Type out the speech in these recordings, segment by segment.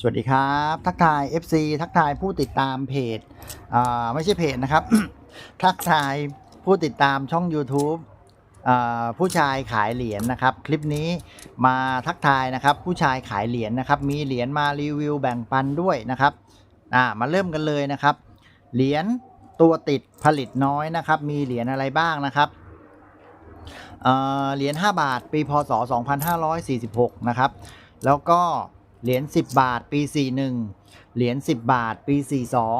สวัสดีครับ ทักทาย FC ทักทายผู้ติดตามเพจอ่าไม่ใช่เพจนะครับ ทักทายผู้ติดตามช่อง YouTube อ่าผู้ชายขายเหรียญนะครับ คลิปนี้มาทักทายนะครับผู้ชายขายเหรียญนะครับ มีเหรียญมารีวิวแบ่งปันด้วยนะครับอ่ามาเริ่มกันเลยนะครับ เหรียญตัวติดผลิตน้อยนะครับ มีเหรียญอะไรบ้างนะครับเอ่อเหรียญ5บาท ปีพศ 2546 นะครับ แล้วก็ เหรียญ10 บาทปี 41 เหรียญ10 บาทปี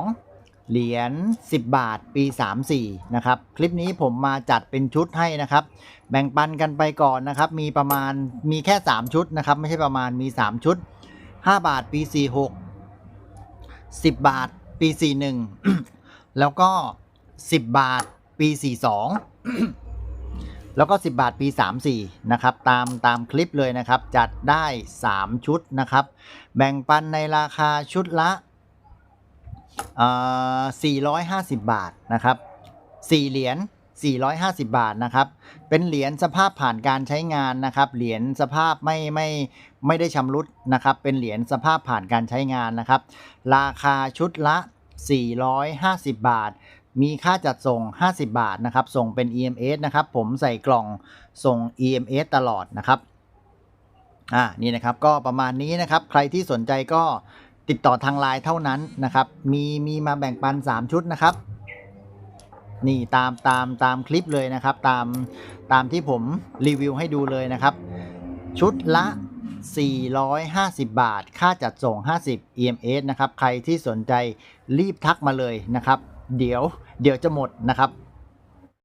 42 เหรียญ10 บาทปี 34 นะครับ คลิปนี้ผมมาจัดเป็นชุดให้นะครับ แบ่งปันกันไปก่อนนะครับ มีประมาณมีแค่ 3 ชุดนะครับ ไม่ใช่ประมาณมี 3 ชุด 5 บาทปี 46 10 บาทปี 41 แล้วก็ 10 บาทปี 42 แล้วก็ 10 บาทปี 34 นะครับ ตามตามคลิปเลยนะครับ จัดได้ 3 ชุดนะครับ แบ่งปันในราคาชุดละอ่อ450 บาทนะครับ4เหรียญ450 บาทนะครับ เป็นเหรียญสภาพผ่านการใช้งานนะครับ เหรียญสภาพไม่ไม่ไม่ได้ชำรุดนะครับ เป็นเหรียญสภาพผ่านการใช้งานนะครับ ราคาชุดละ 450 บาท มีค่าจัดส่ง 50 บาทนะครับ ส่งเป็น EMS นะครับ ผมใส่กล่องส่ง EMS ตลอดนะครับ อ่า นี่นะครับ ก็ประมาณนี้นะครับ ใครที่สนใจก็ติดต่อทางไลน์เท่านั้นนะครับ มีมีมาแบ่งปัน 3 ชุดนะครับ นี่ตามตามตามคลิปเลยนะครับ ตามตามที่ผมรีวิวให้ดูเลยนะครับ ชุดละ 450 บาท ค่าจัดส่ง 50 EMS นะครับ ใครที่สนใจรีบทักมาเลยนะครับ เดี๋ยวเดี๋ยวจะหมดนะครับ